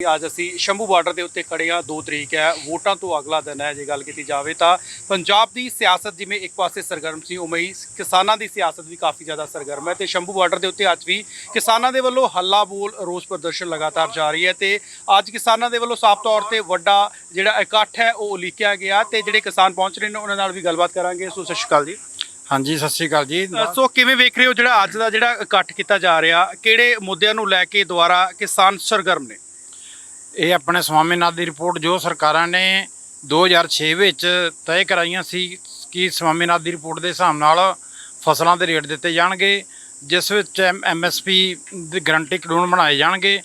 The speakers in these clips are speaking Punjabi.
ਅੱਜ ਅਸੀਂ ਸ਼ੰਭੂ ਬਾਰਡਰ ਦੇ ਉੱਤੇ ਖੜੇ ਹਾਂ। 2 ਤਰੀਕ ਹੈ। ਵੋਟਾਂ ਤੋਂ ਅਗਲਾ ਦਿਨ ਹੈ। ਜੇ ਗੱਲ ਕੀਤੀ ਜਾਵੇ ਤਾਂ ਪੰਜਾਬ ਦੀ ਸਿਆਸਤ ਜਿਵੇਂ ਇੱਕ ਪਾਸੇ ਸਰਗਰਮ ਸੀ ਉਵੇਂ ਹੀ ਕਿਸਾਨਾਂ ਦੀ ਸਿਆਸਤ ਵੀ ਕਾਫੀ ਜ਼ਿਆਦਾ ਸਰਗਰਮ ਹੈ ਤੇ ਸ਼ੰਭੂ ਬਾਰਡਰ ਦੇ ਉੱਤੇ ਅੱਜ ਵੀ ਕਿਸਾਨਾਂ ਦੇ ਵੱਲੋਂ ਹੱਲਾ ਬੋਲ ਰੋਸ ਪ੍ਰਦਰਸ਼ਨ ਲਗਾਤਾਰ ਜਾਰੀ ਹੈ ਤੇ ਅੱਜ ਕਿਸਾਨਾਂ ਦੇ ਵੱਲੋਂ ਸਾਫ਼ ਤੌਰ ਤੇ ਵੱਡਾ ਜਿਹੜਾ ਇਕੱਠ ਹੈ ਉਹ ਉਲੀਕਿਆ ਗਿਆ ਤੇ ਜਿਹੜੇ ਕਿਸਾਨ ਪਹੁੰਚ ਰਹੇ ਨੇ ਉਹਨਾਂ ਨਾਲ ਵੀ ਗੱਲਬਾਤ ਕਰਾਂਗੇ। ਸੋ ਸਤਿ ਸ਼੍ਰੀ ਅਕਾਲ ਜੀ। ਹਾਂਜੀ ਸਤਿ ਸ਼੍ਰੀ ਅਕਾਲ ਜੀ। ਸੋ ਕਿਵੇਂ ਵੇਖ ਰਹੇ ਹੋ ਜਿਹੜਾ ਅੱਜ ਦਾ ਜਿਹੜਾ ਇਕੱਠ ਕੀਤਾ ਜਾ ਰਿਹਾ? ਕਿਹੜੇ ਮੁੱਦਿਆਂ ਨੂੰ ਲੈ ਕੇ ਦੁਆਰਾ ਕਿਸਾਨ ਸਰਗਰਮ ਨੇ? ਇਹ ਆਪਣੇ ਸਵਾਮੀਨਾਥ ਦੀ ਰਿਪੋਰਟ ਜੋ ਸਰਕਾਰਾਂ ਨੇ 2006 ਵਿੱਚ ਤੈਅ ਕਰਾਈਆਂ ਸੀ ਕਿ ਸਵਾਮੀਨਾਥ ਦੀ ਰਿਪੋਰਟ ਦੇ ਹਿਸਾਬ ਨਾਲ ਫਸਲਾਂ ਦੇ ਰੇਟ ਦਿੱਤੇ ਜਾਣਗੇ, ਜਿਸ ਵਿੱਚ ਐਮਐਸਪੀ ਦੀ ਗਰੰਟੀ ਕਾਨੂੰਨ ਬਣਾਏ ਜਾਣਗੇ।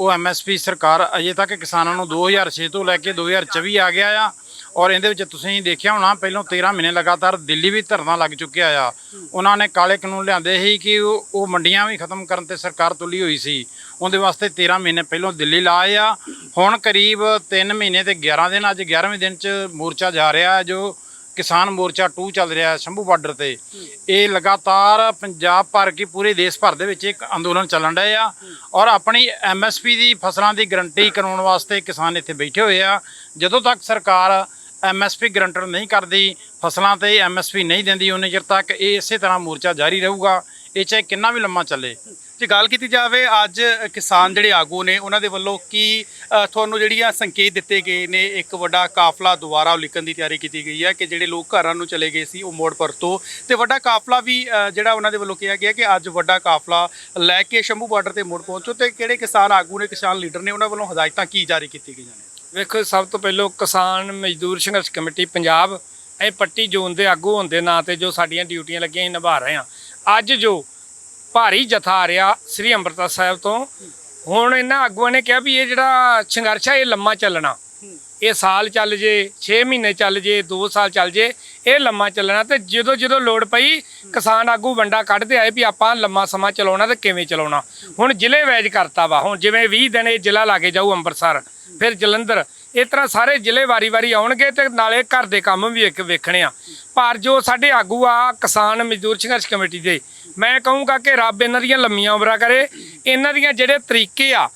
ਉਹ ਐਮਐਸਪੀ ਸਰਕਾਰ ਅਜੇ ਤੱਕ ਕਿਸਾਨਾਂ ਨੂੰ 2006 ਤੋਂ ਲੈ ਕੇ 2024 ਆ ਗਿਆ ਆ। ਔਰ ਇਹਦੇ ਵਿੱਚ ਤੁਸੀਂ ਦੇਖਿਆ ਹੋਣਾ, ਪਹਿਲਾਂ 13 ਮਹੀਨੇ ਲਗਾਤਾਰ ਦਿੱਲੀ ਵੀ ਧਰਨਾ ਲੱਗ ਚੁੱਕਿਆ ਆ। ਉਹਨਾਂ ਨੇ ਕਾਲੇ ਕਾਨੂੰਨ ਲਿਆਂਦੇ ਸੀ ਕਿ ਉਹ ਮੰਡੀਆਂ ਵੀ ਖਤਮ ਕਰਨ ਤੇ ਸਰਕਾਰ ਤੁਲੀ ਹੋਈ ਸੀ। ਉਹਦੇ ਵਾਸਤੇ 13 ਮਹੀਨੇ ਪਹਿਲਾਂ ਦਿੱਲੀ ਲਾਏ ਆ। ਹੁਣ ਕਰੀਬ 3 ਮਹੀਨੇ ਤੇ 11 ਦਿਨ, ਅੱਜ 11ਵੇਂ ਦਿਨ ਚ ਮੋਰਚਾ ਜਾ ਰਿਹਾ ਹੈ, ਜੋ ਕਿਸਾਨ ਮੋਰਚਾ 2 ਚੱਲ ਰਿਹਾ ਹੈ ਸ਼ੰਭੂ ਬਾਰਡਰ ਤੇ। ਇਹ ਲਗਾਤਾਰ ਪੰਜਾਬ ਭਰ ਕੀ ਪੂਰੇ ਦੇਸ਼ ਭਰ ਦੇ ਵਿੱਚ ਇੱਕ ਅੰਦੋਲਨ ਚੱਲਣ ਡਿਆ ਆ। ਔਰ ਆਪਣੀ ਐਮਐਸਪੀ ਦੀ ਫਸਲਾਂ ਦੀ ਗਰੰਟੀ ਕਰਾਉਣ ਵਾਸਤੇ ਕਿਸਾਨ ਇੱਥੇ ਬੈਠੇ ਹੋਏ ਆ। ਜਦੋਂ ਤੱਕ ਸਰਕਾਰ ਐਮਐਸਪੀ ਗਰੰਟਰ ਨਹੀਂ ਕਰਦੀ, ਫਸਲਾਂ ਤੇ ਐਮਐਸਪੀ ਨਹੀਂ ਦਿੰਦੀ ਉਹਨੇ ਚਿਰ ਤੱਕ ਇਹ ਇਸੇ ਤਰ੍ਹਾਂ ਮੋਰਚਾ ਜਾਰੀ ਰਹੂਗਾ। ਇਹ ਚਾਹੇ ਕਿੰਨਾ ਵੀ ਲੰਮਾ ਚੱਲੇ। ਜੇ ਗੱਲ ਕੀਤੀ ਜਾਵੇ ਅੱਜ ਕਿਸਾਨ ਜਿਹੜੇ ਆਗੂ ਨੇ, ਉਹਨਾਂ ਦੇ ਵੱਲੋਂ ਕੀ ਤੁਹਾਨੂੰ ਜਿਹੜੀਆਂ ਸੰਕੇਤ ਦਿੱਤੇ ਗਏ ਨੇ, ਇੱਕ ਵੱਡਾ ਕਾਫਲਾ ਦੁਬਾਰਾ ਉਲੀਕਣ ਦੀ ਤਿਆਰੀ ਕੀਤੀ ਗਈ ਹੈ ਕਿ ਜਿਹੜੇ ਲੋਕ ਘਰਾਂ ਨੂੰ ਚਲੇ ਗਏ ਸੀ ਉਹ ਮੋੜ ਪਰਤੋ ਤੇ। ਵੱਡਾ ਕਾਫਲਾ ਵੀ ਜਿਹੜਾ ਉਹਨਾਂ ਦੇ ਵੱਲੋਂ ਕਿਹਾ ਗਿਆ ਕਿ ਅੱਜ ਵੱਡਾ ਕਾਫਲਾ ਲੈ ਕੇ ਸ਼ੰਭੂ ਬਾਰਡਰ ਤੇ ਮੋੜ ਪਹੁੰਚੋ ਤੇ ਕਿਹੜੇ ਕਿਸਾਨ ਆਗੂ ਨੇ, ਕਿਸਾਨ ਲੀਡਰ ਨੇ, ਉਹਨਾਂ ਵੱਲੋਂ ਹਦਾਇਤਾਂ ਕੀ ਜਾਰੀ ਕੀਤੀ ਗਈਆਂ ਨੇ? ਵੇਖੋ, ਸਭ ਤੋਂ ਪਹਿਲਾਂ ਕਿਸਾਨ ਮਜ਼ਦੂਰ ਸੰਘਰਸ਼ ਕਮੇਟੀ ਪੰਜਾਬ, ਇਹ ਪੱਟੀ ਜ਼ੋਨ ਦੇ ਆਗੂ ਹੋਣ ਦੇ ਨਾਂ ਤੇ ਜੋ ਸਾਡੀਆਂ ਡਿਊਟੀਆਂ ਲੱਗੀਆਂ, ਅਸੀਂ ਨਿਭਾ ਰਹੇ ਹਾਂ। ਅੱਜ ਜੋ ਭਾਰੀ ਜਥਾ ਆ ਰਿਹਾ ਸ੍ਰੀ ਅੰਮ੍ਰਿਤਸਰ ਸਾਹਿਬ ਤੋਂ, ਹੁਣ ਇਹਨਾਂ ਆਗੂਆਂ ਨੇ ਕਿਹਾ ਵੀ ਇਹ ਜਿਹੜਾ ਸੰਘਰਸ਼ ਹੈ ਇਹ ਲੰਮਾ ਚੱਲਣਾ। ਇਹ ਸਾਲ ਚੱਲ ਜੇ 6 ਮਹੀਨੇ ਚੱਲ ਜੇ 2 ਸਾਲ ਚੱਲ ਜੇ, ਇਹ ਲੰਮਾ ਚੱਲਣਾ ਤੇ ਜਦੋਂ ਜਦੋਂ ਲੋੜ ਪਈ ਕਿਸਾਨ ਆਗੂ ਵੰਡਾ ਕੱਢਦੇ ਆਏ ਵੀ ਆਪਾਂ ਲੰਮਾ ਸਮਾਂ ਚਲਾਉਣਾ ਤੇ ਕਿਵੇਂ ਚਲਾਉਣਾ। ਹੁਣ ਜ਼ਿਲ੍ਹੇ ਵੈਜ ਕਰਤਾ ਵਾ, ਹੁਣ ਜਿਵੇਂ 20 ਦਿਨ ਇਹ ਜ਼ਿਲ੍ਹਾ ਲਾਗੇ ਜਾਊ ਅੰਮ੍ਰਿਤਸਰ, ਫਿਰ ਜਲੰਧਰ, ਇਸ ਤਰ੍ਹਾਂ ਸਾਰੇ ਜ਼ਿਲ੍ਹੇ ਵਾਰੀ-ਵਾਰੀ ਆਉਣਗੇ ਤੇ ਨਾਲੇ ਘਰ ਦੇ ਕੰਮ ਵੀ ਇੱਕ ਵੇਖਣੇ ਆ। ਪਰ ਜੋ ਸਾਡੇ ਆਗੂ ਆ, ਕਿਸਾਨ ਮਜ਼ਦੂਰ ਸੰਘਰਸ਼ ਕਮੇਟੀ ਦੇ, ਮੈਂ ਕਹੂੰਗਾ ਕਿ ਰੱਬ ਇਹਨਾਂ ਦੀਆਂ ਲੰਮੀਆਂ ਉਮਰਾਂ ਕਰੇ, ਇਹਨਾਂ ਦੀਆਂ ਜਿਹੜੇ ਤਰੀਕੇ ਆ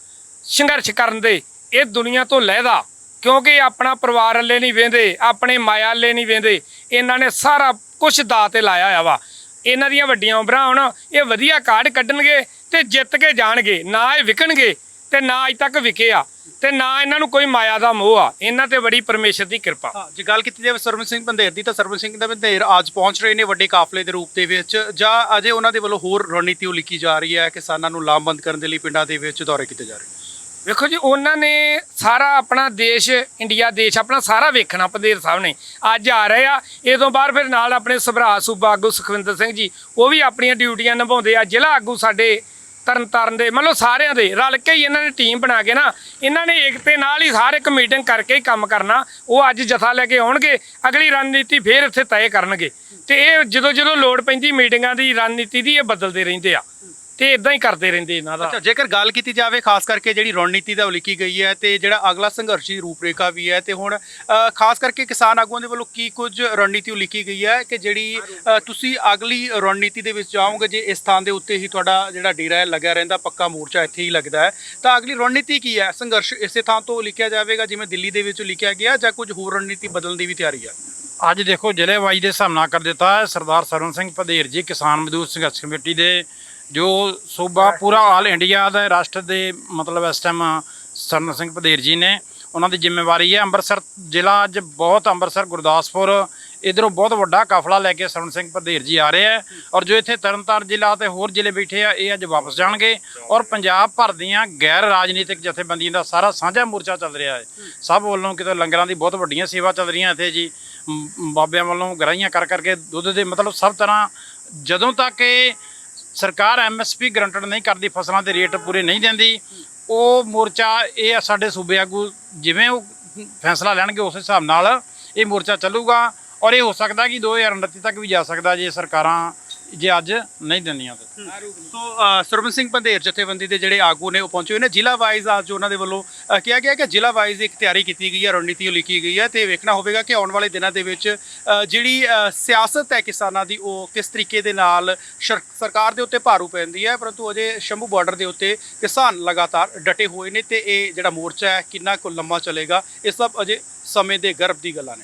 ਸੰਘਰਸ਼ ਕਰਨ ਦੇ, ਇਹ ਦੁਨੀਆ ਤੋਂ ਲਹਿਦਾ। ਕਿਉਂਕਿ ਆਪਣਾ ਪਰਿਵਾਰ ਅੱਲੇ ਨਹੀਂ ਵੇਂਦੇ, ਆਪਣੇ ਮਾਇਆ ਅੱਲੇ ਨਹੀਂ ਵੇਂਦੇ, ਇਹਨਾਂ ਨੇ ਸਾਰਾ ਕੁਝ ਦਾ ਤੇ ਲਾਇਆ ਹੋਇਆ ਵਾ। ਇਹਨਾਂ ਦੀਆਂ ਵੱਡੀਆਂ ਉਮਰਾਂ ਹੋਣ, ਇਹ ਵਧੀਆ ਕਾਰਡ ਕੱਢਣਗੇ ਤੇ ਜਿੱਤ ਕੇ ਜਾਣਗੇ, ਨਾ ਇਹ ਵਿਕਣਗੇ ਤੇ ਨਾ ਅਜ ਤੱਕ ਵਿਕੇ ਆ ਤੇ ਨਾ ਇਹਨਾਂ ਨੂੰ ਕੋਈ ਮਾਇਆ ਦਾ ਮੋਹ ਆ। ਇਹਨਾਂ ਤੇ ਬੜੀ ਪਰਮੇਸ਼ਰ ਦੀ ਕਿਰਪਾ। ਹਾਂ, ਜੇ ਗੱਲ ਕੀਤੀ ਜਾਵੇ ਸਰਵਨ ਸਿੰਘ ਬੰਦੇਰ ਦੀ, ਤਾਂ ਸਰਵਨ ਸਿੰਘ ਦਾ ਬੰਦੇਰ ਅੱਜ ਪਹੁੰਚ ਰਹੇ ਨੇ ਵੱਡੇ ਕਾਫਲੇ ਦੇ ਰੂਪ ਦੇ ਵਿੱਚ, ਜਾਂ ਅਜੇ ਉਹਨਾਂ ਦੇ ਵੱਲੋਂ ਹੋਰ ਰਣਨੀਤੀ ਉਲੀਕੀ ਜਾ ਰਹੀ ਹੈ ਕਿਸਾਨਾਂ ਨੂੰ ਲਾਮਬੰਦ ਕਰਨ ਦੇ ਲਈ ਪਿੰਡਾਂ ਦੇ ਵਿੱਚ ਦੌਰੇ ਕੀਤੇ ਜਾ ਰਹੇ ਨੇ। ਵੇਖੋ ਜੀ, ਉਹਨਾਂ ਨੇ ਸਾਰਾ ਆਪਣਾ ਦੇਸ਼, ਇੰਡੀਆ ਦੇਸ਼, ਆਪਣਾ ਸਾਰਾ ਵੇਖਣਾ ਪੰਦੇਰ ਸਾਹਿਬ ਨੇ। ਅੱਜ ਆ ਰਹੇ ਆ, ਇਹ ਤੋਂ ਬਾਅਦ ਫਿਰ ਨਾਲ ਆਪਣੇ ਸਭਰਾ ਸੂਬਾ ਆਗੂ ਸੁਖਵਿੰਦਰ ਸਿੰਘ ਜੀ, ਉਹ ਵੀ ਆਪਣੀਆਂ ਡਿਊਟੀਆਂ ਨਿਭਾਉਂਦੇ ਆ। ਜ਼ਿਲ੍ਹਾ ਆਗੂ ਸਾਡੇ ਤਰਨ ਤਾਰਨ ਦੇ, ਮਤਲਬ ਸਾਰਿਆਂ ਦੇ, ਰਲ ਕੇ ਹੀ ਇਹਨਾਂ ਨੇ ਟੀਮ ਬਣਾ ਕੇ ਨਾ, ਇਹਨਾਂ ਨੇ ਏਕਤੇ ਨਾਲ ਹੀ ਹਰ ਇੱਕ ਮੀਟਿੰਗ ਕਰਕੇ ਹੀ ਕੰਮ ਕਰਨਾ, ਉਹ ਅੱਜ ਜਥਾ ਲੈ ਕੇ ਆਉਣਗੇ, ਅਗਲੀ ਰਣਨੀਤੀ ਫੇਰ ਇੱਥੇ ਤੈਅ ਕਰਨਗੇ। ਤੇ ਇਹ ਜਦੋਂ ਜਦੋਂ ਲੋੜ ਪੈਂਦੀ ਮੀਟਿੰਗਾਂ ਦੀ ਰਣਨੀਤੀ ਦੀ ਇਹ ਬਦਲਦੇ ਰਹਿੰਦੇ ਆ। ਤੇ ਇਦਾਂ ਹੀ ਕਰਦੇ ਰਹਿੰਦੇ ਇਹਨਾਂ ਦਾ। ਅੱਛਾ ਜੇਕਰ ਗੱਲ ਕੀਤੀ ਜਾਵੇ ਖਾਸ ਕਰਕੇ ਜਿਹੜੀ ਰਣਨੀਤੀ ਦਾ ਉਲੀਕੀ ਗਈ ਹੈ ਤੇ ਜਿਹੜਾ ਅਗਲਾ ਸੰਘਰਸ਼ੀ ਰੂਪਰੇਖਾ ਵੀ ਹੈ ਤੇ ਹੁਣ ਅ, ਖਾਸ ਕਰਕੇ ਕਿਸਾਨ ਆਗੂਆਂ ਦੇ ਵੱਲੋਂ ਕੀ ਕੁਝ ਰਣਨੀਤੀ ਉਲੀਕੀ ਗਈ ਹੈ ਕਿ ਜਿਹੜੀ ਅ, ਤੁਸੀਂ ਅਗਲੀ ਰਣਨੀਤੀ ਦੇ ਵਿੱਚ ਜਾਓਗੇ ਜੇ ਇਸ ਥਾਂ ਦੇ ਉੱਤੇ ਹੀ ਤੁਹਾਡਾ ਜਿਹੜਾ ਡੇਰਾ ਹੈ ਲੱਗਿਆ ਰਹਿੰਦਾ ਪੱਕਾ ਮੋਰਚਾ ਇੱਥੇ ਹੀ ਲੱਗਦਾ ਹੈ ਤਾਂ ਅਗਲੀ ਰਣਨੀਤੀ ਕੀ ਹੈ? ਸੰਘਰਸ਼ ਇਸੇ ਥਾਂ ਤੋਂ ਲਿਖਿਆ ਜਾਵੇਗਾ ਜਿਵੇਂ ਦਿੱਲੀ ਦੇ ਵਿੱਚ ਲਿਖਿਆ ਗਿਆ ਜਾਂ ਕੁਝ ਹੋਰ ਰਣਨੀਤੀ ਬਦਲਣ ਦੀ ਵੀ ਤਿਆਰੀ ਹੈ? ਅੱਜ ਦੇਖੋ ਜ਼ਿਲ੍ਹੇ ਵਾਈ ਦੇ ਹਿਸਾਬ ਨਾਲ ਕਰ ਦਿੱਤਾ ਹੈ ਸਰਦਾਰ ਸਰਵਨ ਸਿੰਘ ਭਦੇਰ ਜੀ ਕਿਸਾਨ ਮਜ਼ਦੂਰ ਸੰਘਰਸ਼ ਕਮੇਟੀ ਦੇ ਜੋ ਸੂਬਾ ਪੂਰਾ ਆਲ ਇੰਡੀਆ ਦਾ ਰਾਸ਼ਟਰ ਦੇ ਮਤਲਬ ਇਸ ਟਾਈਮ ਸਰਵਨ ਸਿੰਘ ਭਦੇਰ ਜੀ ਨੇ ਉਹਨਾਂ ਦੀ ਜ਼ਿੰਮੇਵਾਰੀ ਹੈ। ਅੰਮ੍ਰਿਤਸਰ ਜ਼ਿਲ੍ਹਾ ਅੱਜ ਬਹੁਤ ਅੰਮ੍ਰਿਤਸਰ ਗੁਰਦਾਸਪੁਰ ਇਧਰੋਂ ਬਹੁਤ ਵੱਡਾ ਕਾਫਲਾ ਲੈ ਕੇ ਸਰਵਨ ਸਿੰਘ ਭਦੇਰ ਜੀ ਆ ਰਹੇ ਹੈ। ਔਰ ਜੋ ਇੱਥੇ ਤਰਨਤਾਰਨ ਜ਼ਿਲ੍ਹਾ ਤੇ ਹੋਰ ਜ਼ਿਲ੍ਹੇ ਬੈਠੇ ਆ ਇਹ ਅੱਜ ਵਾਪਸ ਜਾਣਗੇ। ਔਰ ਪੰਜਾਬ ਭਰ ਦੀਆਂ ਗੈਰ ਰਾਜਨੀਤਿਕ ਜਥੇਬੰਦੀਆਂ ਦਾ ਸਾਰਾ ਸਾਂਝਾ ਮੋਰਚਾ ਚੱਲ ਰਿਹਾ ਹੈ। ਸਭ ਵੱਲੋਂ ਕਿਤੇ ਲੰਗਰਾਂ ਦੀ ਬਹੁਤ ਵੱਡੀਆਂ ਸੇਵਾ ਚੱਲ ਰਹੀਆਂ ਇੱਥੇ ਜੀ। ਬਾਬਿਆਂ ਵੱਲੋਂ ਗਰਾਈਆਂ ਕਰ ਕਰਕੇ ਦੁੱਧ ਦੇ ਮਤਲਬ ਸਭ ਤਰ੍ਹਾਂ ਜਦੋਂ ਤੱਕ ਇਹ ਸਰਕਾਰ ਐਮਐਸਪੀ ਗਰੰਟਡ ਨਹੀਂ ਕਰਦੀ, ਫਸਲਾਂ ਦੇ ਰੇਟ ਪੂਰੇ ਨਹੀਂ ਦਿੰਦੀ। ਉਹ ਮੋਰਚਾ, ਇਹ ਸਾਡੇ ਸੂਬੇ ਆਗੂ ਜਿਵੇਂ ਉਹ ਫੈਸਲਾ ਲੈਣਗੇ ਉਸ ਹਿਸਾਬ ਨਾਲ ਇਹ ਮੋਰਚਾ ਚੱਲੂਗਾ। ਔਰ ਇਹ ਹੋ ਸਕਦਾ ਕਿ 2029 ਤੱਕ ਵੀ ਜਾ ਸਕਦਾ ਜੇ ਸਰਕਾਰਾਂ ਜੇ ਅੱਜ ਨਹੀਂ ਦਿੰਦੀਆਂ ਤੇ। ਸੋ ਅ, ਸਰਵਨ ਸਿੰਘ ਪੰਧੇਰ ਜਥੇਬੰਦੀ ਦੇ ਜਿਹੜੇ ਆਗੂ ਨੇ ਉਹ ਪਹੁੰਚੇ ਹੋਏ ਨੇ। ਜ਼ਿਲ੍ਹਾ ਵਾਈਜ਼ ਅੱਜ ਉਹਨਾਂ ਦੇ ਵੱਲੋਂ ਅ, ਕਿਹਾ ਗਿਆ ਕਿ ਜ਼ਿਲ੍ਹਾ ਵਾਈਜ਼ ਇੱਕ ਤਿਆਰੀ ਕੀਤੀ ਗਈ ਹੈ ਰਣਨੀਤੀ ਲਿਖੀ ਗਈ ਹੈ ਤੇ ਵੇਖਣਾ ਹੋਵੇਗਾ ਕਿ ਆਉਣ ਵਾਲੇ ਦਿਨਾਂ ਦੇ ਵਿੱਚ ਅ, ਜਿਹੜੀ ਅ, ਸਿਆਸਤ ਹੈ ਕਿਸਾਨਾਂ ਦੀ ਉਹ ਕਿਸ ਤਰੀਕੇ ਦੇ ਨਾਲ ਸ਼ਰ- ਸਰਕਾਰ ਦੇ ਉੱਤੇ ਭਾਰੂ ਪੈਂਦੀ ਹੈ। ਪਰੰਤੂ ਅਜੇ ਸ਼ੰਭੂ ਬਾਰਡਰ ਦੇ ਉੱਤੇ ਕਿਸਾਨ ਲਗਾਤਾਰ ਡਟੇ ਹੋਏ ਨੇ ਤੇ ਇਹ ਜਿਹੜਾ ਮੋਰਚਾ ਹੈ ਕਿੰਨਾ ਕੁ ਲੰਮਾ ਚੱਲੇਗਾ ਇਹ ਸਭ ਅਜੇ ਸਮੇਂ ਦੇ ਗਰਭ ਦੀ ਗੱਲਾਂ ਨੇ।